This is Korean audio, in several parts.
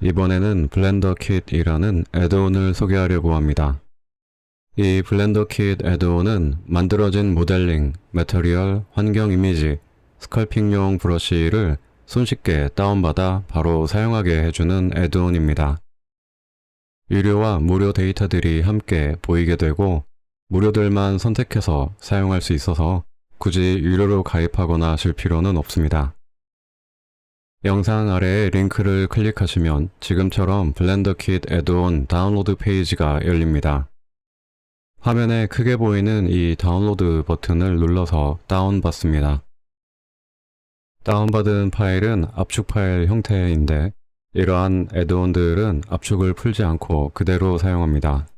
이번에는 블렌더 킷이라는 애드온을 소개하려고 합니다. 이 블렌더 킷 애드온은 만들어진 모델링, 매터리얼, 환경 이미지, 스컬핑용 브러쉬를 손쉽게 다운받아 바로 사용하게 해주는 애드온입니다. 유료와 무료 데이터들이 함께 보이게 되고 무료들만 선택해서 사용할 수 있어서 굳이 유료로 가입하거나 하실 필요는 없습니다. 영상 아래에 링크를 클릭하시면 지금처럼 블렌더 킷 애드온 다운로드 페이지가 열립니다. 화면에 크게 보이는 이 다운로드 버튼을 눌러서 다운받습니다. 다운받은 파일은 압축 파일 형태인데 이러한 애드온들은 압축을 풀지 않고 그대로 사용합니다.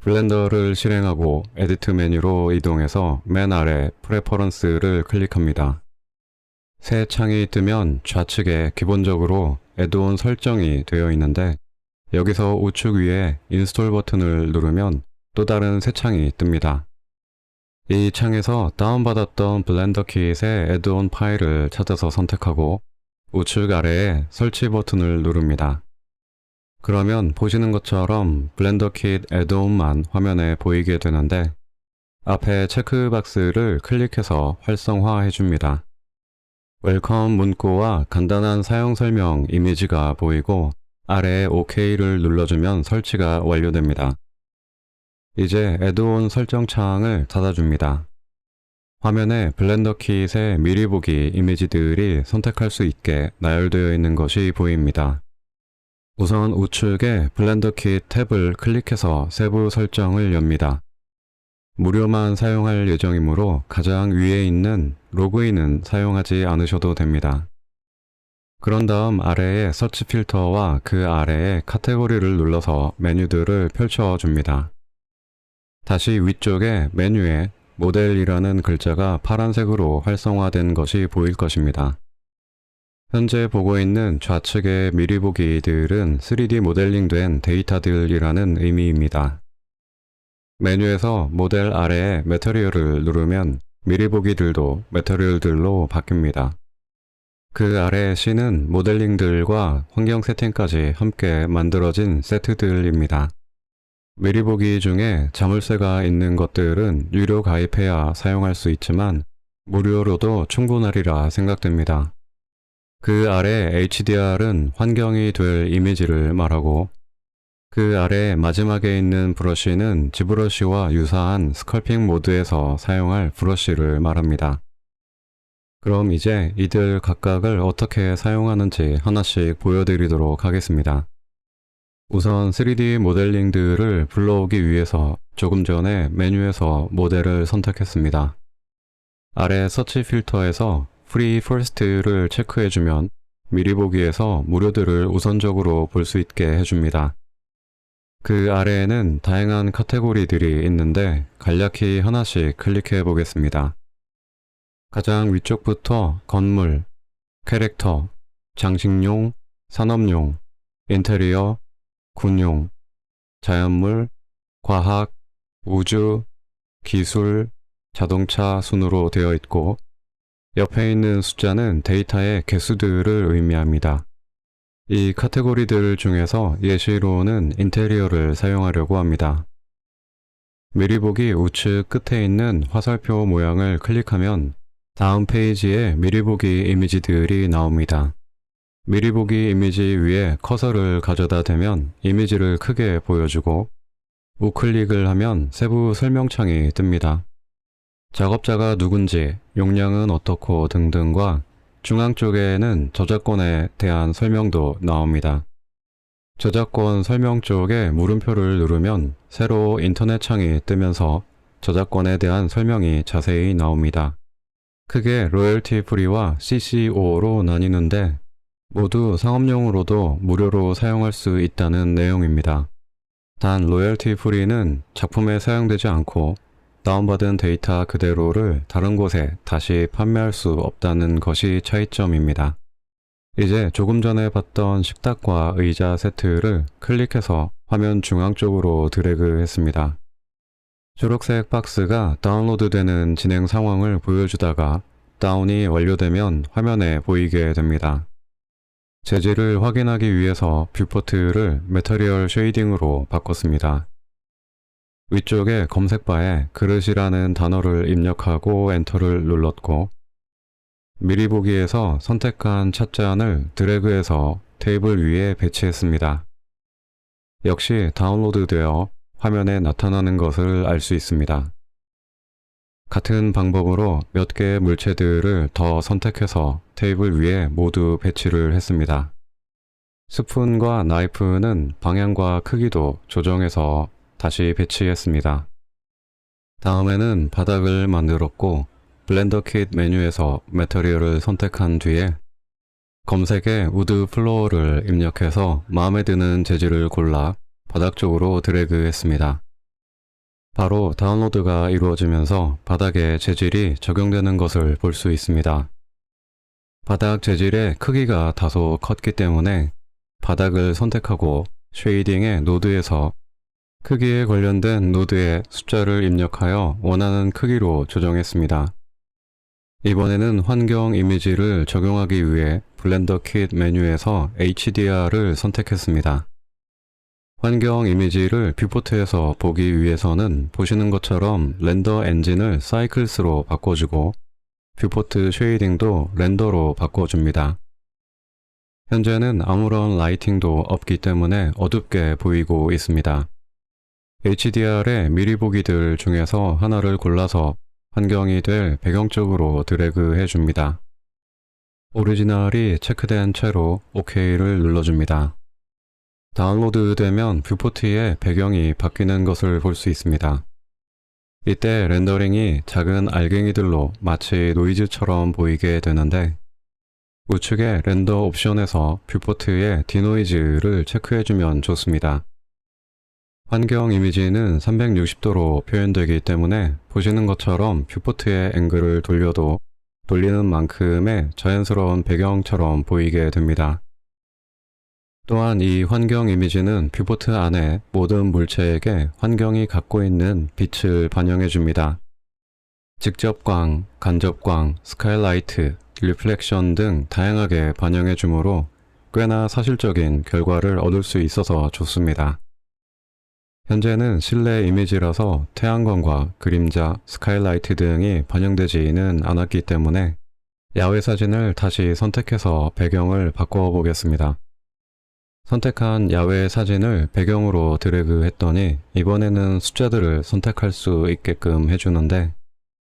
블렌더를 실행하고 에디트 메뉴로 이동해서 맨 아래 프레퍼런스를 클릭합니다. 새 창이 뜨면 좌측에 기본적으로 애드온 설정이 되어 있는데 여기서 우측 위에 인스톨 버튼을 누르면 또 다른 새 창이 뜹니다. 이 창에서 다운받았던 블렌더 킷의 애드온 파일을 찾아서 선택하고 우측 아래에 설치 버튼을 누릅니다. 그러면 보시는 것처럼 블렌더 킷 애드온만 화면에 보이게 되는데 앞에 체크박스를 클릭해서 활성화해 줍니다. 웰컴 문구와 간단한 사용 설명 이미지가 보이고 아래에 OK를 눌러주면 설치가 완료됩니다. 이제 애드온 설정 창을 닫아줍니다. 화면에 블렌더 킷의 미리 보기 이미지들이 선택할 수 있게 나열되어 있는 것이 보입니다. 우선 우측에 블렌더 킷 탭을 클릭해서 세부 설정을 엽니다. 무료만 사용할 예정이므로 가장 위에 있는 로그인은 사용하지 않으셔도 됩니다. 그런 다음 아래에 서치 필터와 그 아래에 카테고리를 눌러서 메뉴들을 펼쳐줍니다. 다시 위쪽에 메뉴에 모델이라는 글자가 파란색으로 활성화된 것이 보일 것입니다. 현재 보고 있는 좌측의 미리 보기들은 3D 모델링된 데이터들이라는 의미입니다. 메뉴에서 모델 아래에 매터리얼을 누르면 미리 보기들도 매터리얼들로 바뀝니다. 그 아래 C는 모델링들과 환경 세팅까지 함께 만들어진 세트들입니다. 미리 보기 중에 자물쇠가 있는 것들은 유료 가입해야 사용할 수 있지만 무료로도 충분하리라 생각됩니다. 그 아래 HDR은 환경이 될 이미지를 말하고 그 아래 마지막에 있는 브러쉬는 지브러쉬와 유사한 스컬핑 모드에서 사용할 브러쉬를 말합니다. 그럼 이제 이들 각각을 어떻게 사용하는지 하나씩 보여드리도록 하겠습니다. 우선 3D 모델링들을 불러오기 위해서 조금 전에 메뉴에서 모델을 선택했습니다. 아래 서치 필터에서 Free First를 체크해주면 미리 보기에서 무료들을 우선적으로 볼 수 있게 해줍니다. 그 아래에는 다양한 카테고리들이 있는데 간략히 하나씩 클릭해 보겠습니다. 가장 위쪽부터 건물, 캐릭터, 장식용, 산업용, 인테리어, 군용, 자연물, 과학, 우주, 기술, 자동차 순으로 되어 있고 옆에 있는 숫자는 데이터의 개수들을 의미합니다. 이 카테고리들 중에서 예시로는 인테리어를 사용하려고 합니다. 미리 보기 우측 끝에 있는 화살표 모양을 클릭하면 다음 페이지에 미리 보기 이미지들이 나옵니다. 미리 보기 이미지 위에 커서를 가져다 대면 이미지를 크게 보여주고 우클릭을 하면 세부 설명창이 뜹니다. 작업자가 누군지, 용량은 어떻고 등등과 중앙 쪽에는 저작권에 대한 설명도 나옵니다. 저작권 설명 쪽에 물음표를 누르면 새로 인터넷 창이 뜨면서 저작권에 대한 설명이 자세히 나옵니다. 크게 로열티 프리와 CCO로 나뉘는데 모두 상업용으로도 무료로 사용할 수 있다는 내용입니다. 단 로열티 프리는 작품에 사용되지 않고 다운받은 데이터 그대로를 다른 곳에 다시 판매할 수 없다는 것이 차이점입니다. 이제 조금 전에 봤던 식탁과 의자 세트를 클릭해서 화면 중앙 쪽으로 드래그 했습니다. 초록색 박스가 다운로드되는 진행 상황을 보여주다가 다운이 완료되면 화면에 보이게 됩니다. 재질을 확인하기 위해서 뷰포트를 메터리얼 쉐이딩으로 바꿨습니다. 위쪽에 검색바에 그릇이라는 단어를 입력하고 엔터를 눌렀고 미리 보기에서 선택한 찻잔을 드래그해서 테이블 위에 배치했습니다. 역시 다운로드되어 화면에 나타나는 것을 알 수 있습니다. 같은 방법으로 몇 개의 물체들을 더 선택해서 테이블 위에 모두 배치를 했습니다. 스푼과 나이프는 방향과 크기도 조정해서 다시 배치했습니다. 다음에는 바닥을 만들었고 블렌더 킷 메뉴에서 매터리얼을 선택한 뒤에 검색에 우드 플로어를 입력해서 마음에 드는 재질을 골라 바닥 쪽으로 드래그 했습니다. 바로 다운로드가 이루어지면서 바닥에 재질이 적용되는 것을 볼 수 있습니다. 바닥 재질의 크기가 다소 컸기 때문에 바닥을 선택하고 쉐이딩의 노드에서 크기에 관련된 노드에 숫자를 입력하여 원하는 크기로 조정했습니다. 이번에는 환경 이미지를 적용하기 위해 블렌더 킷 메뉴에서 HDR을 선택했습니다. 환경 이미지를 뷰포트에서 보기 위해서는 보시는 것처럼 렌더 엔진을 사이클스로 바꿔주고 뷰포트 쉐이딩도 렌더로 바꿔줍니다. 현재는 아무런 라이팅도 없기 때문에 어둡게 보이고 있습니다. HDR의 미리 보기들 중에서 하나를 골라서 환경이 될 배경 쪽으로 드래그 해줍니다. 오리지널이 체크된 채로 OK를 눌러줍니다. 다운로드 되면 뷰포트의 배경이 바뀌는 것을 볼 수 있습니다. 이때 렌더링이 작은 알갱이들로 마치 노이즈처럼 보이게 되는데 우측의 렌더 옵션에서 뷰포트의 디노이즈를 체크해주면 좋습니다. 환경 이미지는 360도로 표현되기 때문에 보시는 것처럼 뷰포트의 앵글을 돌려도 돌리는 만큼의 자연스러운 배경처럼 보이게 됩니다. 또한 이 환경 이미지는 뷰포트 안에 모든 물체에게 환경이 갖고 있는 빛을 반영해 줍니다. 직접광, 간접광, 스카일라이트, 리플렉션 등 다양하게 반영해 주므로 꽤나 사실적인 결과를 얻을 수 있어서 좋습니다. 현재는 실내 이미지라서 태양광과 그림자, 스카일라이트 등이 반영되지는 않았기 때문에 야외 사진을 다시 선택해서 배경을 바꿔 보겠습니다. 선택한 야외 사진을 배경으로 드래그 했더니 이번에는 숫자들을 선택할 수 있게끔 해주는데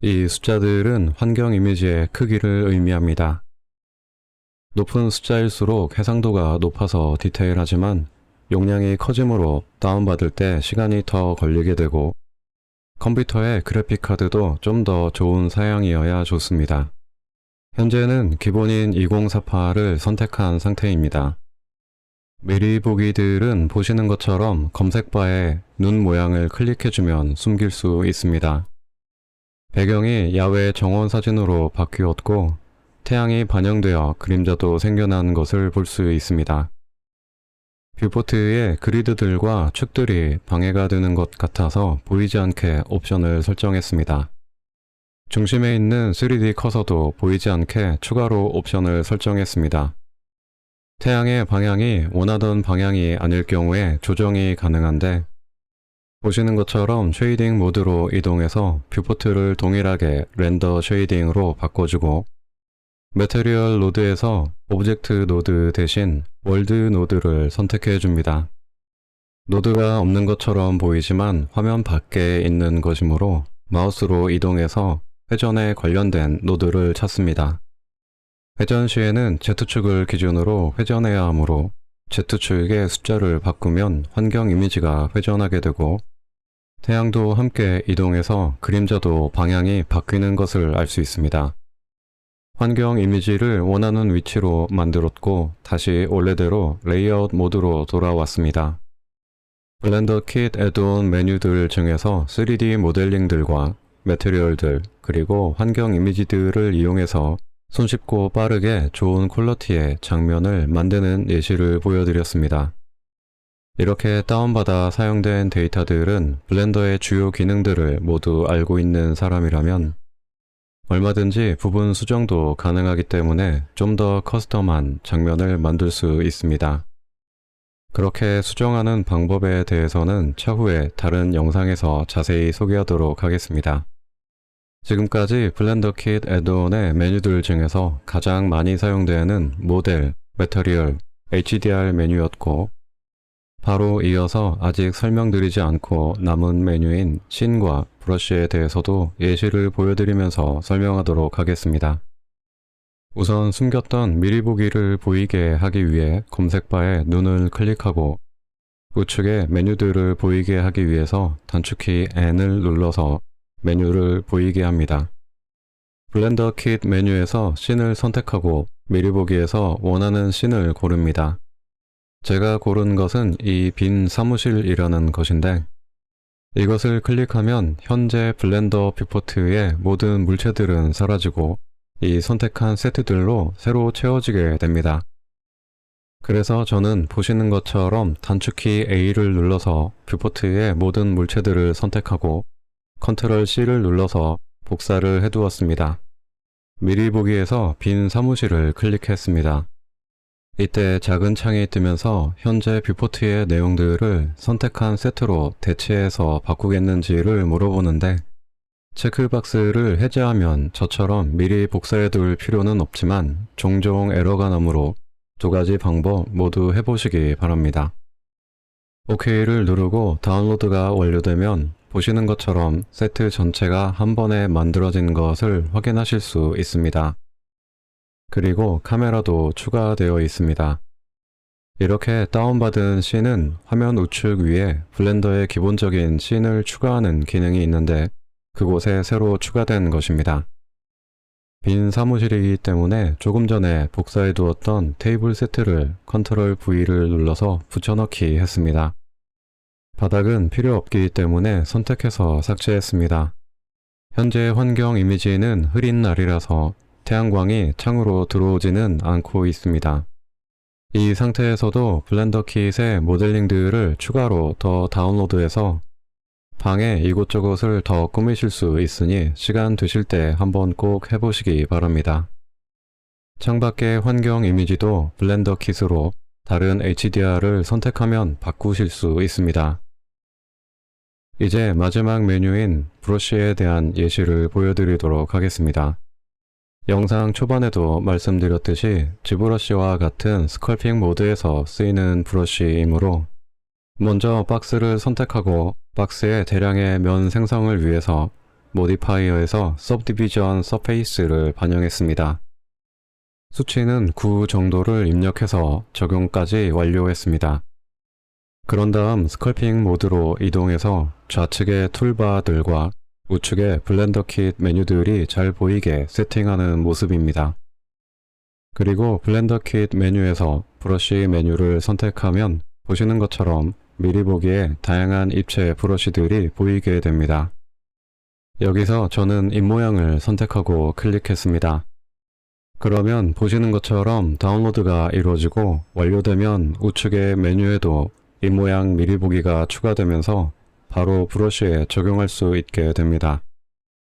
이 숫자들은 환경 이미지의 크기를 의미합니다. 높은 숫자일수록 해상도가 높아서 디테일하지만 용량이 커지므로 다운받을 때 시간이 더 걸리게 되고 컴퓨터의 그래픽카드도 좀 더 좋은 사양이어야 좋습니다. 현재는 기본인 2048을 선택한 상태입니다. 미리 보기들은 보시는 것처럼 검색바에 눈 모양을 클릭해주면 숨길 수 있습니다. 배경이 야외 정원 사진으로 바뀌었고 태양이 반영되어 그림자도 생겨난 것을 볼 수 있습니다. 뷰포트의 그리드들과 축들이 방해가 되는 것 같아서 보이지 않게 옵션을 설정했습니다. 중심에 있는 3D 커서도 보이지 않게 추가로 옵션을 설정했습니다. 태양의 방향이 원하던 방향이 아닐 경우에 조정이 가능한데 보시는 것처럼 쉐이딩 모드로 이동해서 뷰포트를 동일하게 렌더 쉐이딩으로 바꿔주고 매테리얼 노드에서 오브젝트 노드 대신 월드 노드를 선택해 줍니다. 노드가 없는 것처럼 보이지만 화면 밖에 있는 것이므로 마우스로 이동해서 회전에 관련된 노드를 찾습니다. 회전 시에는 Z축을 기준으로 회전해야 하므로 Z축의 숫자를 바꾸면 환경 이미지가 회전하게 되고 태양도 함께 이동해서 그림자도 방향이 바뀌는 것을 알 수 있습니다. 환경 이미지를 원하는 위치로 만들었고 다시 원래대로 레이아웃 모드로 돌아왔습니다. 블렌더 킷 애드온 메뉴들 중에서 3D 모델링들과 매트리얼들 그리고 환경 이미지들을 이용해서 손쉽고 빠르게 좋은 퀄러티의 장면을 만드는 예시를 보여드렸습니다. 이렇게 다운받아 사용된 데이터들은 블렌더의 주요 기능들을 모두 알고 있는 사람이라면 얼마든지 부분 수정도 가능하기 때문에 좀 더 커스텀한 장면을 만들 수 있습니다. 그렇게 수정하는 방법에 대해서는 차후에 다른 영상에서 자세히 소개하도록 하겠습니다. 지금까지 블렌더 킷 애드온의 메뉴들 중에서 가장 많이 사용되는 모델, 매터리얼, HDR 메뉴였고 바로 이어서 아직 설명드리지 않고 남은 메뉴인 씬과 브러쉬에 대해서도 예시를 보여드리면서 설명하도록 하겠습니다. 우선 숨겼던 미리 보기를 보이게 하기 위해 검색바에 눈을 클릭하고 우측에 메뉴들을 보이게 하기 위해서 단축키 N을 눌러서 메뉴를 보이게 합니다. 블렌더 킷 메뉴에서 씬을 선택하고 미리 보기에서 원하는 씬을 고릅니다. 제가 고른 것은 이 빈 사무실이라는 것인데 이것을 클릭하면 현재 블렌더 뷰포트의 모든 물체들은 사라지고 이 선택한 세트들로 새로 채워지게 됩니다. 그래서 저는 보시는 것처럼 단축키 A를 눌러서 뷰포트의 모든 물체들을 선택하고 컨트롤 C를 눌러서 복사를 해두었습니다. 미리 보기에서 빈 사무실을 클릭했습니다. 이때 작은 창이 뜨면서 현재 뷰포트의 내용들을 선택한 세트로 대체해서 바꾸겠는지를 물어보는데 체크박스를 해제하면 저처럼 미리 복사해 둘 필요는 없지만 종종 에러가 나므로 두 가지 방법 모두 해보시기 바랍니다. OK를 누르고 다운로드가 완료되면 보시는 것처럼 세트 전체가 한 번에 만들어진 것을 확인하실 수 있습니다. 그리고 카메라도 추가되어 있습니다. 이렇게 다운받은 씬은 화면 우측 위에 블렌더의 기본적인 씬을 추가하는 기능이 있는데 그곳에 새로 추가된 것입니다. 빈 사무실이기 때문에 조금 전에 복사해 두었던 테이블 세트를 컨트롤 V를 눌러서 붙여넣기 했습니다. 바닥은 필요 없기 때문에 선택해서 삭제했습니다. 현재 환경 이미지는 흐린 날이라서 태양광이 창으로 들어오지는 않고 있습니다. 이 상태에서도 블렌더 킷의 모델링들을 추가로 더 다운로드해서 방에 이곳저곳을 더 꾸미실 수 있으니 시간 되실 때 한번 꼭 해보시기 바랍니다. 창밖의 환경 이미지도 블렌더 킷으로 다른 HDR을 선택하면 바꾸실 수 있습니다. 이제 마지막 메뉴인 브러쉬에 대한 예시를 보여드리도록 하겠습니다. 영상 초반에도 말씀드렸듯이 지브러쉬와 같은 스컬핑 모드에서 쓰이는 브러쉬이므로 먼저 박스를 선택하고 박스의 대량의 면 생성을 위해서 모디파이어에서 Subdivision Surface를 반영했습니다. 수치는 9 정도를 입력해서 적용까지 완료했습니다. 그런 다음 스컬핑 모드로 이동해서 좌측의 툴바들과 우측의 블렌더 킷 메뉴들이 잘 보이게 세팅하는 모습입니다. 그리고 블렌더 킷 메뉴에서 브러쉬 메뉴를 선택하면 보시는 것처럼 미리 보기에 다양한 입체 브러쉬들이 보이게 됩니다. 여기서 저는 입모양을 선택하고 클릭했습니다. 그러면 보시는 것처럼 다운로드가 이루어지고 완료되면 우측의 메뉴에도 입모양 미리 보기가 추가되면서 바로 브러쉬에 적용할 수 있게 됩니다.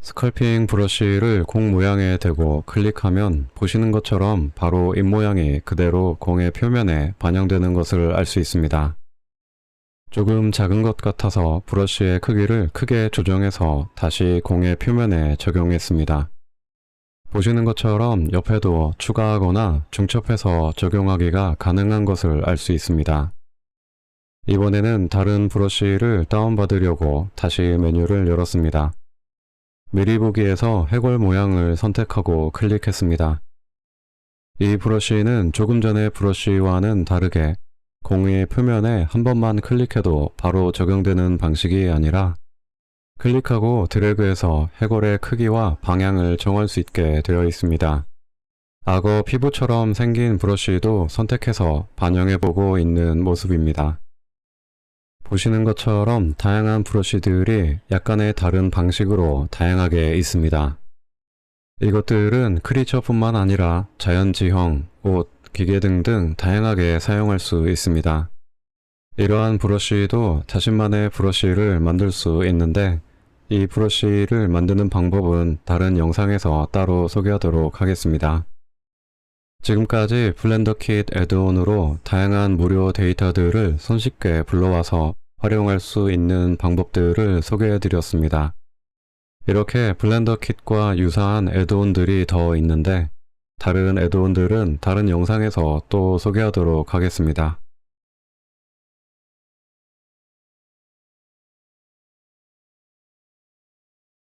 스컬핑 브러쉬를 공 모양에 대고 클릭하면 보시는 것처럼 바로 입 모양이 그대로 공의 표면에 반영되는 것을 알 수 있습니다. 조금 작은 것 같아서 브러쉬의 크기를 크게 조정해서 다시 공의 표면에 적용했습니다. 보시는 것처럼 옆에도 추가하거나 중첩해서 적용하기가 가능한 것을 알 수 있습니다. 이번에는 다른 브러쉬를 다운받으려고 다시 메뉴를 열었습니다. 미리 보기에서 해골 모양을 선택하고 클릭했습니다. 이 브러쉬는 조금 전의 브러쉬와는 다르게 공의 표면에 한 번만 클릭해도 바로 적용되는 방식이 아니라 클릭하고 드래그해서 해골의 크기와 방향을 정할 수 있게 되어 있습니다. 악어 피부처럼 생긴 브러쉬도 선택해서 반영해보고 있는 모습입니다. 보시는 것처럼 다양한 브러쉬들이 약간의 다른 방식으로 다양하게 있습니다. 이것들은 크리처뿐만 아니라 자연지형, 옷, 기계 등등 다양하게 사용할 수 있습니다. 이러한 브러쉬도 자신만의 브러쉬를 만들 수 있는데 이 브러쉬를 만드는 방법은 다른 영상에서 따로 소개하도록 하겠습니다. 지금까지 블렌더 킷 애드온으로 다양한 무료 데이터들을 손쉽게 불러와서 활용할 수 있는 방법들을 소개해 드렸습니다. 이렇게 블렌더 킷과 유사한 애드온들이 더 있는데 다른 애드온들은 다른 영상에서 또 소개하도록 하겠습니다.